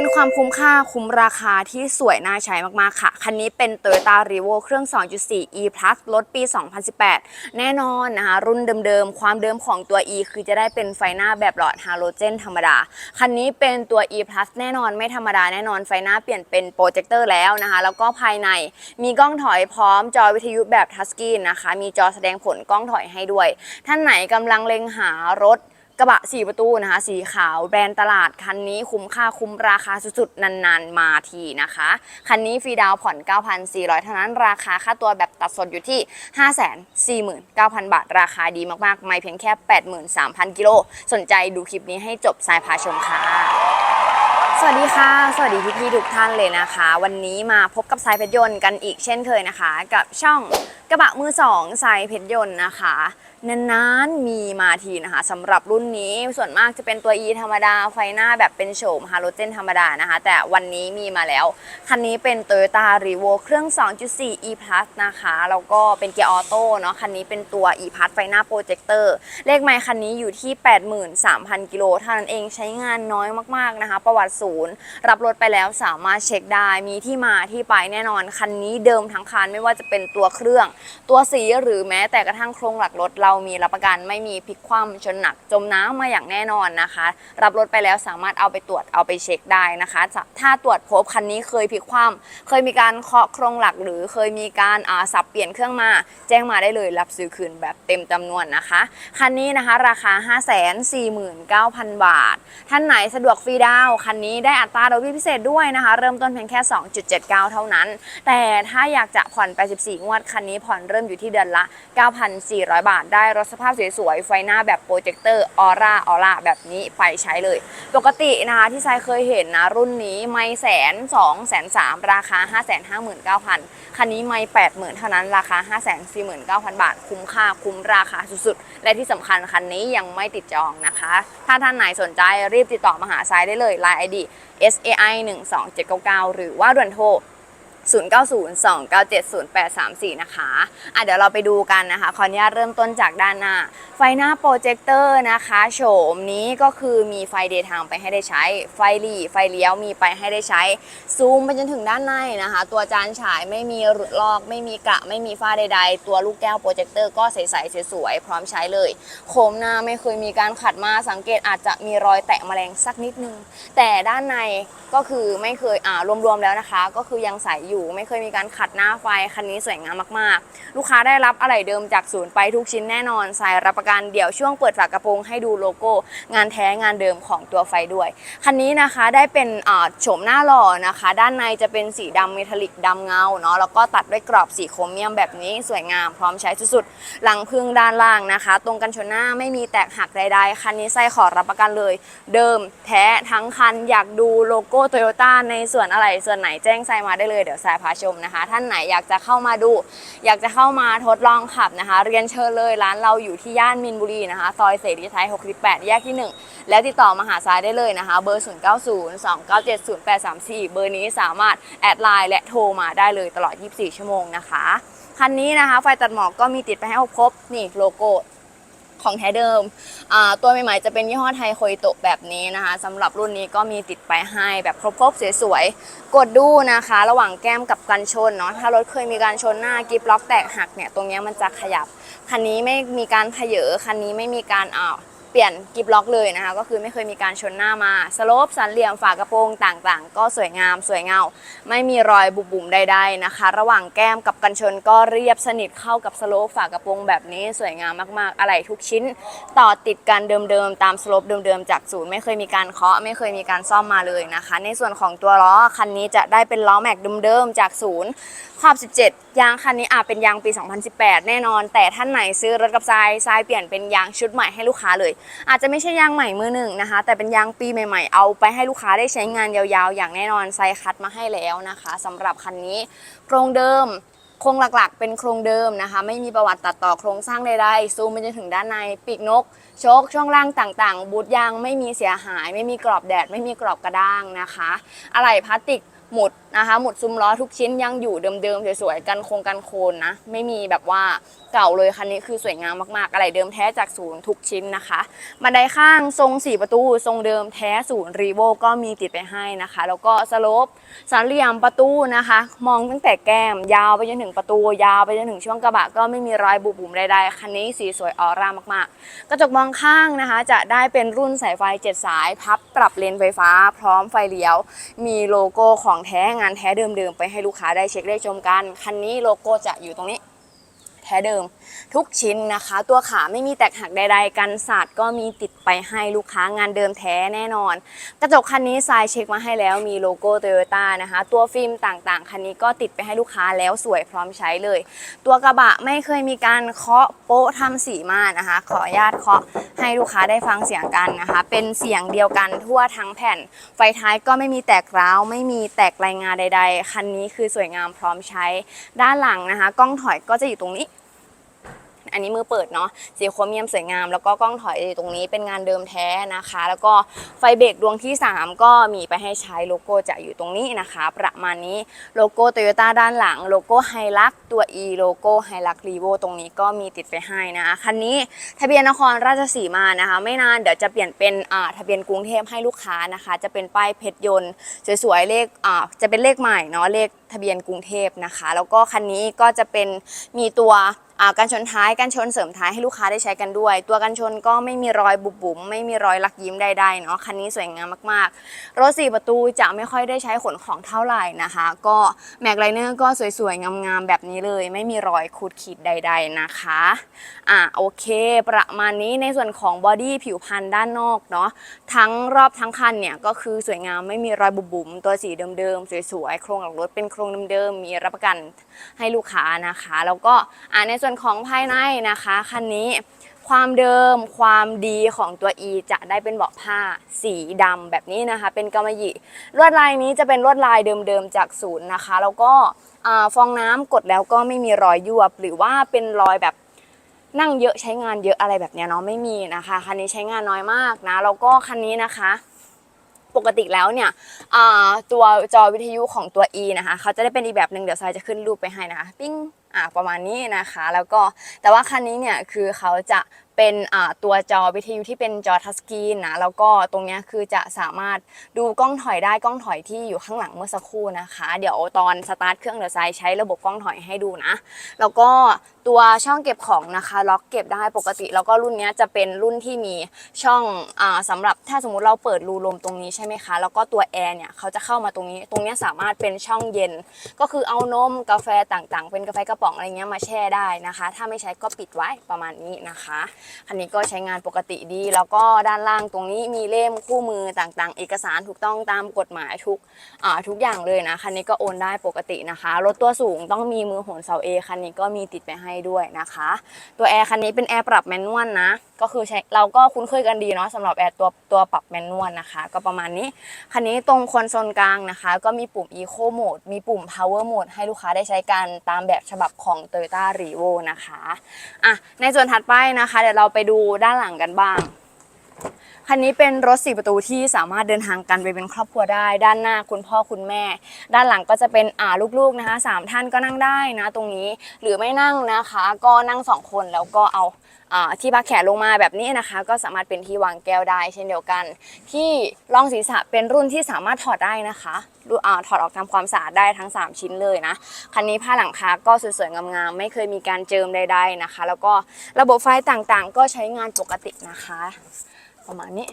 เป็นความคุ้มค่าคุ้มราคาที่สวยน่าใช้มากๆค่ะ คันนี้เป็น Toyota r e v o เครื่อง 2.4 e plus รถปี 2018 แน่นอนนะคะ รุ่นเดิมๆ ความเดิมของตัว e คือจะได้เป็นไฟหน้าแบบหลอดฮาโลเจนธรรมดา คันนี้เป็นตัว e plus แน่นอนไม่ธรรมดาแน่นอนไฟหน้าเปลี่ยนเป็นโปรเจคเตอร์แล้วนะคะ แล้วก็ภายในมีกล้องถอยพร้อมจอวิทยุแบบทัชสกรีนนะคะ มีจอแสดงผลกล้องถอยให้ด้วย ท่านไหนกำลังเล็งหารถ กระบะ 4 ประตูนะคะ สีขาวแบรนด์ตลาด คันนี้คุ้มค่าคุ้มราคาสุดๆ นานๆ มาทีนะคะ คันนี้ฟรีดาวน์ผ่อน 9,400 เท่านั้นราคาค่าตัวแบบตัดสดอยู่ที่ 549,000 บาท ราคาดีมากๆ ไม่เพียงแค่ 83,000 กิโล สนใจดูคลิปนี้ให้จบสายพาชมค่ะ สวัสดีค่ะ สวัสดีพี่พี่ๆทุกท่านเลยนะคะ วันนี้มาพบกับสายเพชรยนต์กันอีกเช่นเคยนะคะ กับช่องกระบะมือสองสายเพชรยนต์นะคะนานๆมีมาทีนะคะสำหรับรุ่นนี้ส่วนมากจะเป็นตัว E ธรรมดาไฟหน้าแบบเป็นโฉมฮาโลเจนธรรมดานะคะ แต่วันนี้มีมาแล้ว คันนี้เป็น Toyota r e v o เครื่อง 2.4 e plus นะคะ แล้วก็เป็นเกียร์ออโต้เนาะคันนี้เป็นตัว e plus ไฟหน้าโปรเจคเตอร์เลขไมล์คันนี้อยู่ที่ 83,000 กิโลเท่านั้นเองใช้งานน้อยมากๆนะคะ ประวัติสูศูนย์รับรถไปแล้วสามารถเช็คได้มีที่มาที่ไปแน่นอน คันนี้เดิมทั้งคันไม่ว่าจะเป็นตัวเครื่อง ตัวสีหรือแม้แต่กระทั่งโครงหลักรถเรามีรับประกันไม่มีพลิกคว่ำชนหนักจมน้ำมาอย่างแน่นอนนะคะ รับรถไปแล้วสามารถเอาไปตรวจเอาไปเช็คได้นะคะ ถ้าตรวจพบคันนี้เคยพลิกคว่ำเคยมีการเคาะโครงหลักหรือเคยมีการอ่าสับเปลี่ยนเครื่องมา แจ้งมาได้เลยรับซื้อคืนแบบเต็มจำนวนนะคะ คันนี้นะคะราคา 549,000 บาท ท่านไหนสะดวกฟรีดาวคันนี้ได้อัตราดอกเบี้ยพิเศษด้วยนะคะ เริ่มต้นเพียงแค่ 2.79 เท่านั้น แต่ถ้าอยากจะผ่อน84งวดคันนี้ผ่อนเริ่มอยู่ที่เดือนละ 9,400 บาท ได้รถสภาพสวยๆ ไฟหน้าแบบโปรเจคเตอร์ออร่าออร่าแบบนี้ไปใช้เลย ปกตินะคะที่ชายเคยเห็นนะ รุ่นนี้ไม่แสนสองแสนสามราคา 559,000 คันนี้ไม่80,000 เท่านั้นราคา 549,000 บาท คุ้มค่าคุ้มราคาสุดๆ และที่สำคัญคันนี้ยังไม่ติดจองนะคะ ถ้าท่านไหนสนใจรีบติดต่อมาหาซายได้เลย Line ID SAI 12799 หรือว่าด่วนโทร 0902970834 นะคะอะเดี๋ยวเราไปดูกันนะคะขออนุญาตเริ่มต้นจากด้านหน้า ไฟหน้าโปรเจคเตอร์นะคะโฉมนี้ก็คือมีไฟเดย์ทม์ไปให้ได้ใช้ ไฟหลีไฟเลี้ยวมีไปให้ได้ใช้ ซูมไปจนถึงด้านในนะคะ ตัวจานฉายไม่มีหลุดลอก ไม่มีกระไม่มีฝ้าใด ๆ ตัวลูกแก้วโปรเจคเตอร์ก็ใสๆสวยๆพร้อมใช้เลย โคมหน้าไม่เคยมีการขัดมาสังเกตอาจจะมีรอยแตะแมลงสักนิดนึง แต่ด้านในก็คือไม่เคยอ่ารวมๆแล้วนะคะ ก็คือยังใสอยู่ไม่เคยมีการขัดหน้าไฟ คันนี้สวยงามมากๆ ลูกค้าได้รับอะไหล่เดิมจากศูนย์ไปทุกชิ้นแน่นอนใส่รับประกันเดี๋ยวช่วงเปิดฝากระโปรงให้ดูโลโก้ งานแท้งานเดิมของตัวไฟด้วย คันนี้นะคะได้เป็นโฉมหน้าหล่อนะคะ ด้านในจะเป็นสีดำเมทัลลิกดำเงาเนาะแล้วก็ตัดด้วยกรอบสีโครเมียมแบบนี้สวยงามพร้อมใช้สุดๆ หลังพึ่งด้านล่างนะคะ ตรงกันชนหน้าไม่มีแตกหักใดๆคันนี้ไส้ขอรับประกันเลย เดิมแท้ทั้งคันอยากดูโลโก้โตโยต้าในส่วนอะไรส่วนไหนแจ้งไซมาได้เลยเดี๋ยวายพาชมนะคะ ท่านไหนอยากจะเข้ามาดู อยากจะเข้ามาทดลองขับนะคะ เรียนเชิญเลยร้านเราอยู่ที่ย่านมินบุรีนะคะ ซอยเสรีไทย 68 แยกที่ 1 แล้วติดต่อมาหาซ้ายได้เลยนะคะ เบอร์ 0902970834 เบอร์นี้สามารถแอดไลน์และโทรมาได้เลยตลอด 24 ชั่วโมงนะคะ คันนี้นะคะ ไฟตัดหมอกก็มีติดไปให้ครบ นี่โลโก้ ของแท้เดิม ตัวใหม่ๆจะเป็นยี่ห้อไทยโคยโตะแบบนี้นะคะสำหรับรุ่นนี้ก็มีติดไปให้แบบครบๆสวยๆ กดดูนะคะ ระหว่างแก้มกับกันชนเนาะถ้ารถเคยมีการชนหน้ากิฟล็อกแตกหักเนี่ยตรงเนี้ยมันจะขยับ คันนี้ไม่มีการเพเยอคันนี้ไม่มีการอ่า เปลี่ยนกิฟล็อกเลยนะคะ ก็คือไม่เคยมีการชนหน้ามาสโลปสันเหลี่ยมฝากระโปรงต่างๆ ก็สวยงามสวยเงา ไม่มีรอยบุบบุ่มใด ๆนะคะ ระหว่างแก้มกับกันชนก็เรียบสนิทเข้ากับสโลปฝากระโปรงแบบนี้สวยงามมากๆ อะไรทุกชิ้น ต่อติดกันเดิมๆตามสโลปเดิมๆจากศูนย์ไม่เคยมีการเคาะไม่เคยมีการซ่อมมาเลยนะคะ ในส่วนของตัวล้อคันนี้จะได้เป็นล้อแม็กเดิมๆจากศูนย์ขอบ 17 ยางคันนี้อาจเป็นยางปี 2018 แน่นอน แต่ท่านไหนซื้อรถกับทรายทรายเปลี่ยนเป็นยางชุดใหม่ให้ลูกค้าเลย อาจจะไม่ใช่ยางใหม่มือหนึ่งนะคะ แต่เป็นยางปีใหม่ๆ เอาไปให้ลูกค้าได้ใช้งานยาวๆ อย่างแน่นอนทรายคัดมาให้แล้วนะคะสำหรับคันนี้โครงเดิมโครงหลักๆ เป็นโครงเดิมนะคะ ไม่มีประวัติตัดต่อโครงสร้างใดๆซูมไปจนถึงด้านในปีกนกโชคช่วงล่างต่างๆ บูทยางไม่มีเสียหาย ไม่มีกรอบแดด ไม่มีกรอบกระด้างนะคะ อะไหล่พลาสติกหมุดนะคะ หมุดซุ้มล้อทุกชิ้นยังอยู่เดิมๆสวยๆกันโครงกันโคนนะ ไม่มีแบบว่าเก่าเลยคันนี้คือสวยงามมากๆ อะไรเดิมแท้จากศูนย์ทุกชิ้นนะคะบันไดข้างทรง 4 ประตู ทรงเดิมแท้ศูนย์รีโวก็มีติดไปให้นะคะ แล้วก็สโลปสามเหลี่ยมประตูนะคะ มองตั้งแต่แก้มยาวไปจนถึงประตู ยาวไปจนถึงช่วงกระบะก็ไม่มีรอยบุบๆใดๆคันนี้สีสวยออร่ามากๆ กระจกมองข้างนะคะ จะได้เป็นรุ่นสายไฟ 7 สาย พับปรับเลนไฟฟ้า พร้อมไฟเลี้ยว มีโลโก้ของแท้งานแท้เดิมๆไปให้ลูกค้าได้เช็คได้ชมกัน คันนี้โลโก้จะอยู่ตรงนี้ แท้เดิม ทุกชิ้นนะคะ ตัวขาไม่มีแตกหักใด ๆ กันศาสาดก็มีติดไปให้ลูกค้างานเดิมแท้แน่นอน กระจกคันนี้ทรายเช็คมาให้แล้วมีโลโก้โตโยต้านะคะ ตัวฟิล์มต่างๆ คันนี้ก็ติดไปให้ลูกค้าแล้วสวยพร้อมใช้เลย ตัวกระบะไม่เคยมีการเคาะโป๊ะทำสีมานะคะ ขออนุญาตเคาะให้ลูกค้าได้ฟังเสียงกันนะคะ เป็นเสียงเดียวกันทั่วทั้งแผ่น ไฟท้ายก็ไม่มีแตกร้าวไม่มีแตกรายงานใด ๆ คันนี้คือสวยงามพร้อมใช้ ด้านหลังนะคะ กล้องถอยก็จะอยู่ตรงนี้ นนี้มือเปิดเนาะสีโครเมียมสวยงาม แล้วก็กล้องถอยตรงนี้เป็นงานเดิมแท้นะคะ แล้วก็ไฟเบรกดวงที่ 3 ก็มีไปให้ใช้โลโก้จะอยู่ตรงนี้นะคะ ประมาณนี้โลโก้โตโยต้าด้านหลังโลโก้ไฮลักตัว E โลโก้ไฮลักรีโวตรงนี้ก็มีติดไปให้นะคันนี้ทะเบียนนครราชสีมานะคะ ไม่นานเดี๋ยวจะเปลี่ยนเป็นอ่าทะเบียนกรุงเทพให้ลูกค้านะคะ จะเป็นป้ายเพชรยนต์สวยๆเลขอ่าจะเป็นเลขใหม่เนาะเลขทะเบียนกรุงเทพนะคะ แล้วก็คันนี้ก็จะเป็นมีตัว การชนท้ายการชนเสริมท้ายให้ลูกค้าได้ใช้กันด้วย ตัวกันชนก็ไม่มีรอยบุบบุ๋มไม่มีรอยลักยิ้มใดๆเนาะคันนี้สวยงามมากๆ รถสี่ประตูจะไม่ค่อยได้ใช้ขนของเท่าไหร่นะคะ ก็แม็กไลเนอร์ก็สวยๆงามๆแบบนี้เลย ไม่มีรอยขูดขีดใด ๆนะคะอ่าโอเค ประมาณนี้ในส่วนของบอดี้ผิวพรรณด้านนอกเนาะทั้งรอบทั้งคันเนี่ยก็คือสวยงามไม่มีรอยบุบบุ๋มตัวสีเดิมๆสวยๆโครงหลังรถเป็นโครงเดิมๆมีรับประกัน ให้ลูกค้านะคะ แล้วก็ในส่วนของภายในนะคะคันนี้ความเดิมความดีของตัว E จะได้เป็นเบาะผ้าสีดำแบบนี้นะคะ เป็นกำมะหยี่ลวดลายนี้จะเป็นลวดลายเดิมๆจากศูนย์นะคะ แล้วก็ฟองน้ำกดแล้วก็ไม่มีรอยยวบ หรือว่าเป็นรอยแบบนั่งเยอะใช้งานเยอะอะไรแบบเนี้ยเนาะไม่มีนะคะ คันนี้ใช้งานน้อยมากนะ แล้วก็คันนี้นะคะ ปกติแล้วเนี่ยตัวจอวิทยุของตัว E นะคะเขาจะได้เป็นอีกแบบหนึ่งเดี๋ยวซายจะขึ้นรูปไปให้นะคะ ปิ้งอ่าประมาณนี้นะคะ แล้วก็แต่ว่าคันนี้เนี่ยคือเขาจะ เป็นตัวจอวิทยุที่เป็นจอทัชสกรีนนะแล้วก็ตรงนี้คือจะสามารถดูกล้องถอยได้กล้องถอยที่อยู่ข้างหลังเมื่อสักครู่นะคะ เดี๋ยวตอนสตาร์ทเครื่องเดี๋ยวทรายใช้ระบบกล้องถอยให้ดูนะ แล้วก็ตัวช่องเก็บของนะคะล็อกเก็บได้ปกติ แล้วก็รุ่นนี้จะเป็นรุ่นที่มีช่องอาสำหรับถ้าสมมุติเราเปิดรูลมตรงนี้ใช่ไหมคะ แล้วก็ตัวแอร์เนี่ยเขาจะเข้ามาตรงนี้ตรงนี้สามารถเป็นช่องเย็น ก็คือเอานมกาแฟต่างๆ เป็นกาแฟกระป๋องอะไรเงี้ยมาแช่ได้นะคะ ถ้าไม่ใช้ก็ปิดไว้ประมาณนี้นะคะคันนี้ก็ใช้งานปกติดี แล้วก็ด้านล่างตรงนี้มีเล่มคู่มือต่างๆ เอกสารถูกต้องตามกฎหมายทุกทุกอย่างเลยนะ คันนี้ก็โอนได้ปกตินะคะ รถตัวสูงต้องมีมือโหนเสาเอคันนี้ก็มีติดไปให้ด้วยนะคะ ตัวแอร์คันนี้เป็นแอร์ปรับแมนนวลนะ ก็คือใช้เราก็คุ้นเคยกันดีเนาะสำหรับแอร์ตัวตัวปรับแมนนวลนะคะ ก็ประมาณนี้ คันนี้ตรงคอนโซลกลางนะคะ ก็มีปุ่ม Eco Mode มีปุ่ม Power Mode ให้ลูกค้าได้ใช้กันตามแบบฉบับของ Toyota r e v o นะคะอะในส่วนถัดไปนะคะเดี๋ยวเราไปดูด้านหลังกันบ้าง คันนี้เป็นรถสี่ประตูที่สามารถเดินทางกันไปเป็นครอบครัวได้ ด้านหน้าคุณพ่อคุณแม่ ด้านหลังก็จะเป็นอ่าลูกๆนะคะสามท่านก็นั่งได้นะ ตรงนี้หรือไม่นั่งนะคะ ก็นั่งสองคนแล้วก็เอา ที่พักแขนลงมาแบบนี้นะคะ ก็สามารถเป็นที่วางแก้วได้เช่นเดียวกัน ที่รองศีรษะเป็นรุ่นที่สามารถถอดได้นะคะถอดออกทำความสะอาดได้ทั้ง 3 ชิ้นเลยนะคันนี้ผ้าหลังคาก็สวยๆงามๆไม่เคยมีการเจิมใดๆนะคะ แล้วก็ระบบไฟต่างๆ ก็ใช้งานปกตินะคะ ประมาณนี้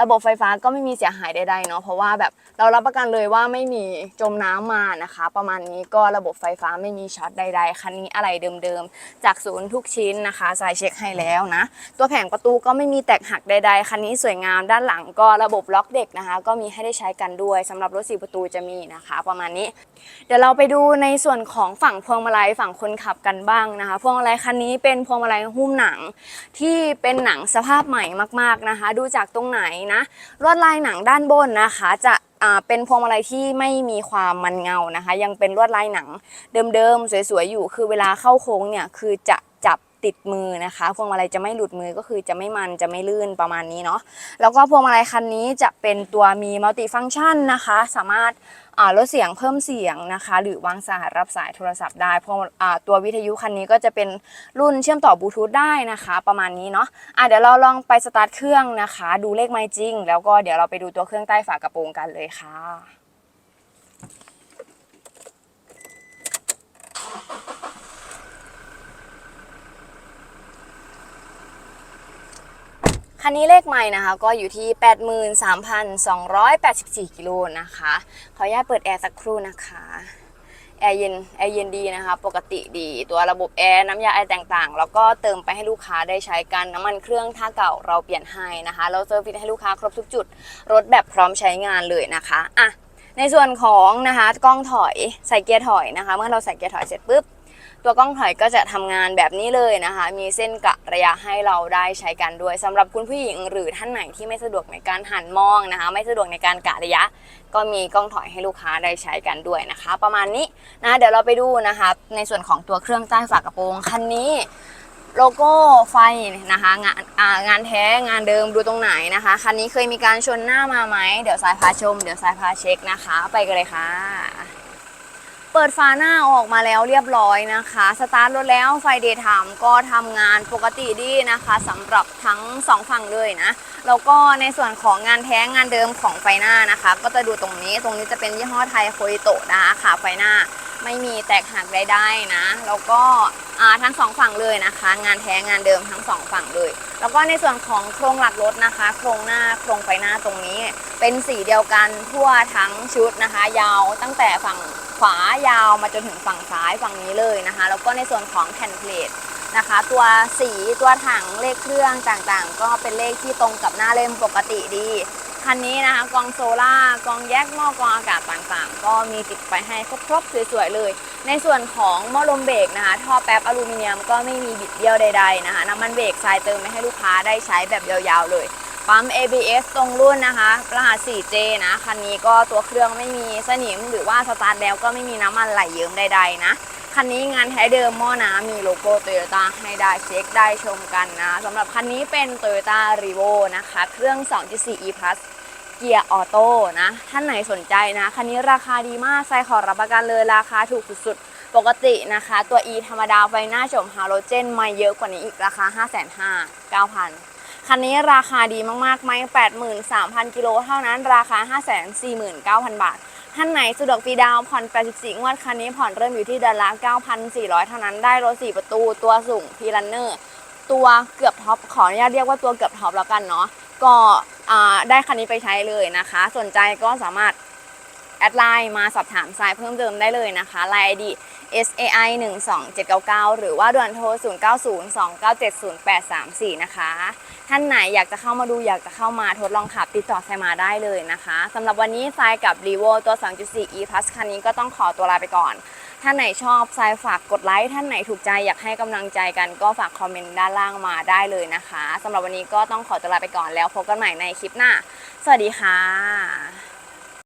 ระบบไฟฟ้าก็ไม่มีเสียหายใดๆเนาะเพราะว่าแบบเรารับประกันเลยว่าไม่มีจมน้ำมานะคะ ประมาณนี้ก็ระบบไฟฟ้าไม่มีช็อตใด ๆ คันนี้อะไรเดิมๆ จากศูนย์ทุกชิ้นนะคะสายเช็คให้แล้วนะ ตัวแผงประตูก็ไม่มีแตกหักใด ๆ คันนี้สวยงามด้านหลังก็ระบบล็อกเด็กนะคะ ก็มีให้ได้ใช้กันด้วยสำหรับรถสี่ประตูจะมีนะคะ ประมาณนี้ เดี๋ยวเราไปดูในส่วนของฝั่งพวงมาลัยฝั่งคนขับกันบ้างนะคะพวงมาลัยคันนี้เป็นพวงมาลัยหุ้มหนัง ที่เป็นหนังสภาพใหม่มาก ๆนะคะ ดูจากตรงไหนนะลวดลายหนังด้านบนนะคะ จะเป็นพวงมาลัยที่ไม่มีความมันเงานะคะ ยังเป็นลวดลายหนังเดิมๆสวยๆอยู่ คือเวลาเข้าโค้งเนี่ยคือจะจับติดมือนะคะพวงมาลัยจะไม่หลุดมือก็คือจะไม่มันจะไม่ลื่นประมาณนี้เนาะแล้วก็พวงมาลัยคันนี้จะเป็นตัวมีมัลติฟังก์ชันนะคะ สามารถ ลดเสียงเพิ่มเสียงนะคะ หรือวางสายรับสายโทรศัพท์ได้เพราะตัววิทยุคันนี้ก็จะเป็นรุ่นเชื่อมต่อบลูทูธได้นะคะ ประมาณนี้เนาะอะเดี๋ยวเราลองไปสตาร์ทเครื่องนะคะ ดูเลขไม่จริง แล้วก็เดี๋ยวเราไปดูตัวเครื่องใต้ฝากระโปรงกันเลยค่ะ คันนี้เลขใหม่นะคะ ก็อยู่ที่ 83,284 กิโลนะคะ ขออนุญาตเปิดแอร์สักครู่นะคะแอร์เย็นแอร์เย็นดีนะคะ ปกติดีตัวระบบแอร์น้ำยาแอร์ต่างๆ แล้วก็เติมไปให้ลูกค้าได้ใช้กันน้ำมันเครื่องถ้าเก่าเราเปลี่ยนให้นะคะ เราเซอร์วิสให้ลูกค้าครบทุกจุด รถแบบพร้อมใช้งานเลยนะคะอะในส่วนของนะคะกล้องถอยใส่เกียร์ถอยนะคะ เมื่อเราใส่เกียร์ถอยเสร็จปุ๊บ ตัวกล้องถอยก็จะทำงานแบบนี้เลยนะคะ มีเส้นกะระยะให้เราได้ใช้กันด้วยสำหรับคุณผู้หญิงหรือท่านไหนที่ไม่สะดวกในการหันมองนะคะ ไม่สะดวกในการกะระยะ ก็มีกล้องถอยให้ลูกค้าได้ใช้กันด้วยนะคะ ประมาณนี้นะเดี๋ยวเราไปดูนะคะ ในส่วนของตัวเครื่องใต้ฝากระโปรงคันนี้โลโก้ไฟนะคะงานงานแท้งานเดิมดูตรงไหนนะคะคันนี้เคยมีการชนหน้ามาไหมเดี๋ยวสายพาชม เดี๋ยวสายพาเช็คนะคะ ไปกันเลยค่ะ เปิดฝาหน้าออกมาแล้วเรียบร้อยนะคะ สตาร์ทรถแล้วไฟเดย์ไทม์ก็ทำงานปกติดีนะคะสำหรับทั้งสองฝั่งเลยนะ แล้วก็ในส่วนของงานแท้งานเดิมของไฟหน้านะคะ ก็จะดูตรงนี้ตรงนี้จะเป็นยี่ห้อไทยโคอิโตะนะคะไฟหน้าไม่มีแตกหักใดๆนะ แล้วก็ทั้งสองฝั่งเลยนะคะ งานแท้งานเดิมทั้งสองฝั่งเลย แล้วก็ในส่วนของโครงหลักรถนะคะ โครงหน้าโครงไฟหน้าตรงนี้ เป็นสีเดียวกันทั่วทั้งชุดนะคะ ยาวตั้งแต่ฝั่งายาวมาจนถึงฝั่งซ้ายฝั่งนี้เลยนะคะ แล้วก็ในส่วนของแผ่นเพลทนะคะ ตัวสีตัวถังเลขเครื่องต่างๆ ก็เป็นเลขที่ตรงกับหน้าเล่มปกติดีคันนี้นะคะกองโซล่ากองแยกหม้อกองอากาศต่างๆ ก็มีติดไปให้ครบๆสวยๆเลย ในส่วนของหม้อลมเบรกนะคะ ท่อแป๊บอลูมิเนียมก็ไม่มีบิดเบี้ยวใดๆนะคะน้ำมันเบรกทรายเติมไม่ให้ลูกค้าได้ใช้แบบยาวๆเลย ปั๊ม ABS ตรงรุ่นนะคะ รหัส 4J นะ คันนี้ก็ตัวเครื่องไม่มีสนิม หรือว่าสตาร์ทแล้วก็ไม่มีน้ำมันไหลเยิ้มใดๆนะ คันนี้งานแท้เดิมหม้อน้ำมีโลโก้โตโยต้าให้ได้เช็คได้ชมกันนะสำหรับคันนี้เป็น Toyota r e v o นะคะ เครื่อง 2.4 e plus เกียร์ออโต้นะ ท่านไหนสนใจนะ คันนี้ราคาดีมากใส่ขอรับประกันเลยราคาถูกสุดๆ ปกตินะคะ ตัว E ธรรมดาไฟหน้าโฉมฮาโลเจนมาเยอะกว่านี้อีกราคา 559,000 คันนี้ราคาดีมากๆไหม83,000 กิโลเท่านั้น ราคา 549,000 บาท ท่านไหนสะดวกฟรีดาวผ่อน 84 งวด คันนี้ผ่อนเริ่มอยู่ที่เดือนละ 9,400 เท่านั้น ได้รถ 4 ประตู ตัวสูงพีรันเนอร์ ตัวเกือบท็อป ขออนุญาตเรียกว่าตัวเกือบท็อปแล้วกันเนาะ ก็ได้คันนี้ไปใช้เลยนะคะ สนใจก็สามารถแอดไลน์มาสอบถามสายเพิ่มเติมได้เลยนะคะไลน์ ID SAI 12799 หรือว่าด่วนโทร 0902970834 นะคะ ท่านไหนอยากจะเข้ามาดูอยากจะเข้ามาทดลองขับติดต่อสายมาได้เลยนะคะสำหรับวันนี้ทรายกับ r e v o ตัว 2.4 e plus คันนี้ก็ต้องขอตัวลาไปก่อน ท่านไหนชอบทรายฝากกดไลค์ท่านไหนถูกใจอยากให้กำลังใจกันก็ฝากคอมเมนต์ด้านล่างมาได้เลยนะคะสำหรับวันนี้ก็ต้องขอตัวลาไปก่อนแล้วพบกันใหม่ในคลิปหน้า สวัสดีค่ะ